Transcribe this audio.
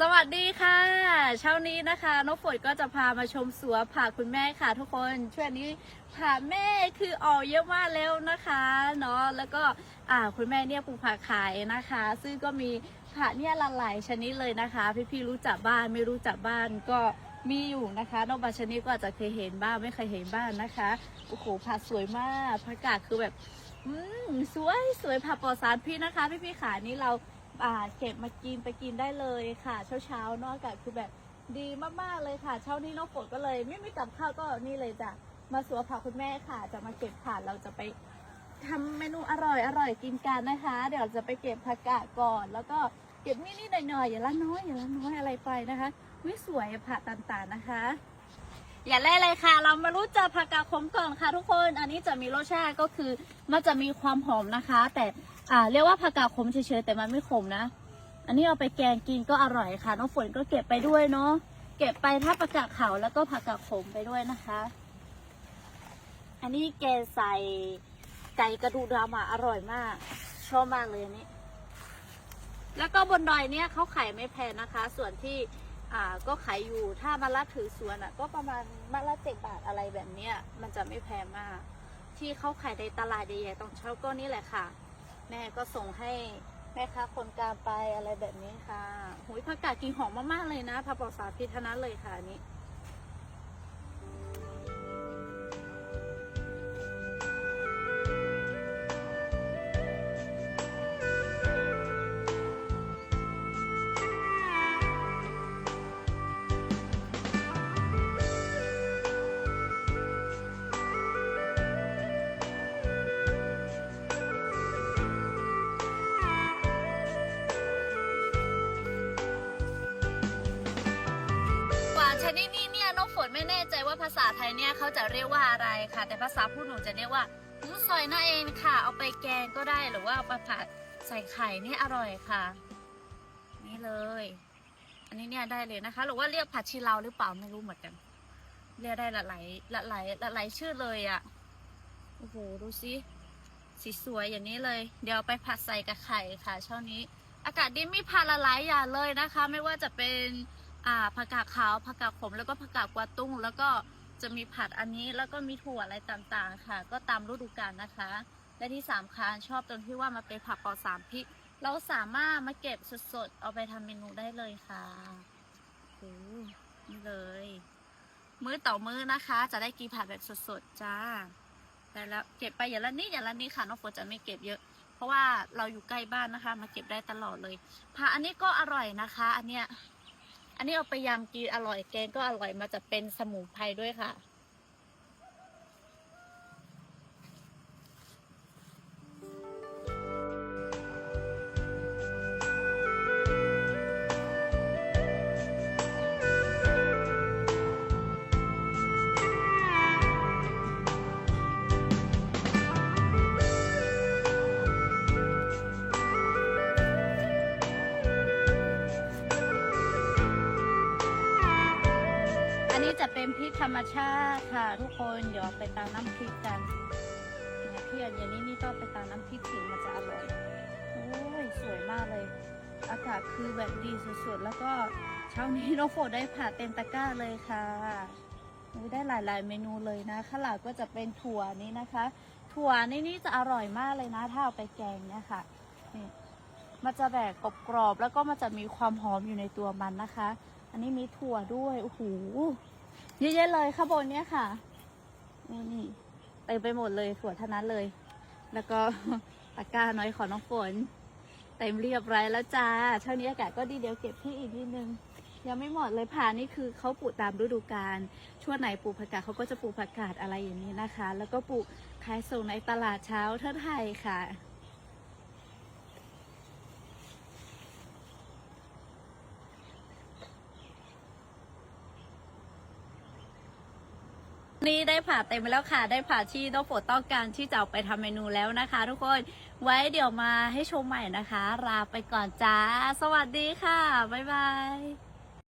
สวัสดีค่ะ เช้านี้นะคะน้องฝนก็จะพามาชมสวนผักคุณแม่ค่ะ ทุกคนช่วงนี้ผักแม่คือออกเยอะมากแล้วนะคะเนาะแล้วก็อ่าคุณแม่เนี่ยปลูกผักขายนะคะ ซึ่งก็มีผักเนี่ยหลายชนิดเลยนะคะ พี่ๆรู้จักบ้านไม่รู้จักบ้านก็มีอยู่นะคะนอกบางชนิดก็อาจจะเคยเห็นบ้างไม่เคยเห็นบ้างนะคะโอ้โหผักสวยมากผักกาดคือแบบอืมสวยสวยผักปลอดสารพิษนะคะ พี่ๆขานี่เรา เก็บมากินไปกินได้เลยค่ะเช้าเช้าๆเนอะอากาศคือแบบดีมากๆเลยค่ะ เช้านี้น้องฝนก็เลย ไม่มีกับข้าวก็นี่เลยจ้ะมาสวนผักคุณแม่ค่ะ จะมาเก็บผักเราจะไปทำเมนูอร่อยอร่อยกินกันนะคะ เดี๋ยวจะไปเก็บผักกาดก่อน แล้วก็เก็บนิดๆหน่อยๆอย่าละน้อยอย่าละน้อยอะไรไปนะคะวิสวยผักต่างๆนะคะ อย่าเล่เลยค่ะ เรามารู้จักผักกาดขมก่อนค่ะทุกคน อันนี้จะมีรสชาติก็คือมันจะมีความหอมนะคะ แต่ อ่าเรียกว่าผักกาดขมเฉยๆแต่มันไม่ขมนะ อันนี้เอาไปแกงกินก็อร่อยค่ะ น้องฝนก็เก็บไปด้วยเนาะเก็บไปถ้าผักกาดขาวแล้วก็ผักกาดขมไปด้วยนะคะ อันนี้แกใส่ไก่กระดูกดำอะอร่อยมาก ชอบมากเลยอันนี้แล้วก็บนดอยเนี่ยเขาขายไม่แพงนะคะ ส่วนที่อ่าก็ขายอยู่ถ้ามาละถือสวนอะ ก็ประมาณมาละเจ็ดบาทอะไรแบบเนี้ยมันจะไม่แพงมาก ที่เขาขายในตลาดใหญ่ๆตรงเช้าก็นี่แหละค่ะ แม่ก็ส่งให้แม่ค้าคนกลางไปอะไรแบบนี้ค่ะหุยผักกาดกินหอมมากๆเลยนะผักปลอดสารพิษทั้งนั้นเลยค่ะนี้ นี้หวานชนิดนี้เนี่ยน้องฝนไม่แน่ใจว่าภาษาไทยเนี่ยเขาจะเรียกว่าอะไรค่ะ แต่ภาษาพูดหนูจะเรียกว่าหมูซอยนั่นเองค่ะ เอาไปแกงก็ได้หรือว่าเอาไปผัดใส่ไข่นี่อร่อยค่ะ นี่เลย อันนี้เนี่ยได้เลยนะคะ หรือว่าเรียกผัดชีลาวหรือเปล่าไม่รู้เหมือนกัน เรียกได้หลายหลายหลายหลายหลายชื่อเลยอะ่ะโอ้โหดูสิสีสวยอย่างนี้เลย เดี๋ยวไปผัดใส่กับไข่ค่ะเช้านี้ อากาศดีมีผักหลายอย่าเลยนะคะ ไม่ว่าจะเป็น ผักกาดขาวผักกาดขมแล้วก็ผักกาดกวาตุ้ง แล้วก็จะมีผัดอันนี้แล้วก็มีถั่วอะไรต่างๆ ค่ะ ก็ตามฤดูกาลนะคะ และที่สามคัญชอบตรงที่ว่ามันเป็นผักปลอดสารพิษเราสามารถมาเก็บสดๆ เอาไปทำเมนูได้เลยค่ะโอ้นี่เลย มื้อต่อมื้อนะคะ จะได้กินผักแบบสดๆ จ้าแต่แล้วเก็บไปอย่างละนิดอย่างละนิดค่ะน้องฝนจะไม่เก็บเยอะ เพราะว่าเราอยู่ใกล้บ้านนะคะ มาเก็บได้ตลอดเลยผักอันนี้ก็อร่อยนะคะ อันเนี้ย อันนี้เอาไปยำกินอร่อยแกงก็อร่อยมาจะเป็นสมุนไพรด้วยค่ะะเป็นพริกธรรมชาติค่ะ ทุกคนเดี๋ยวไปตามน้ำพริกกันเนี่ยพี่อันนี้นี่ก็ไปตามน้ำพริกถึงมันจะอร่อยโอ้ยสวยมากเลย อากาศคือแบบดีสุดๆแล้วก็เช้านี้น้องโฟได้ผ่าเต็มตะกร้าเลยค่ะได้หลายๆเมนูเลยนะข้างหลังก็จะเป็นถั่วนี้นะคะ ถั่วนี่นี่จะอร่อยมากเลยนะ ถ้าเอาไปแกงเนี่ยค่ะนี่มันจะแบบกรอบๆแล้วก็มันจะมีความหอมอยู่ในตัวมันนะคะ อันนี้มีถั่วด้วยโอ้โห เยอะแยะเลยข้างบนเนี้ยค่ะนี่นี่เต็มไปหมดเลยถั่วเท่านั้นเลย แล้วก็ตะกร้าน้อยของน้องฝนเต็มเรียบร้อยแล้วจ้าเช้านี้อากาศก็ดีเดี๋ยวเก็บที่อีกนิดนึงยังไม่หมดเลยผ่านี่คือเขาปลูกตามฤดูกาลช่วงไหนปลูกผักกาดเขาก็จะปลูกผักกาดอะไรอย่างนี้นะคะ แล้วก็ปลูกขายส่งในตลาดเช้าเท่าไทยค่ะ นี่ได้ผ่าเต็มไปแล้วค่ะ ได้ผ่าที่น้องโปรดต้องการที่จะเอาไปทำเมนูแล้วนะคะ ทุกคน ไว้เดี๋ยวมาให้ชมใหม่นะคะลาไปก่อนจ้า สวัสดีค่ะ บ๊ายบาย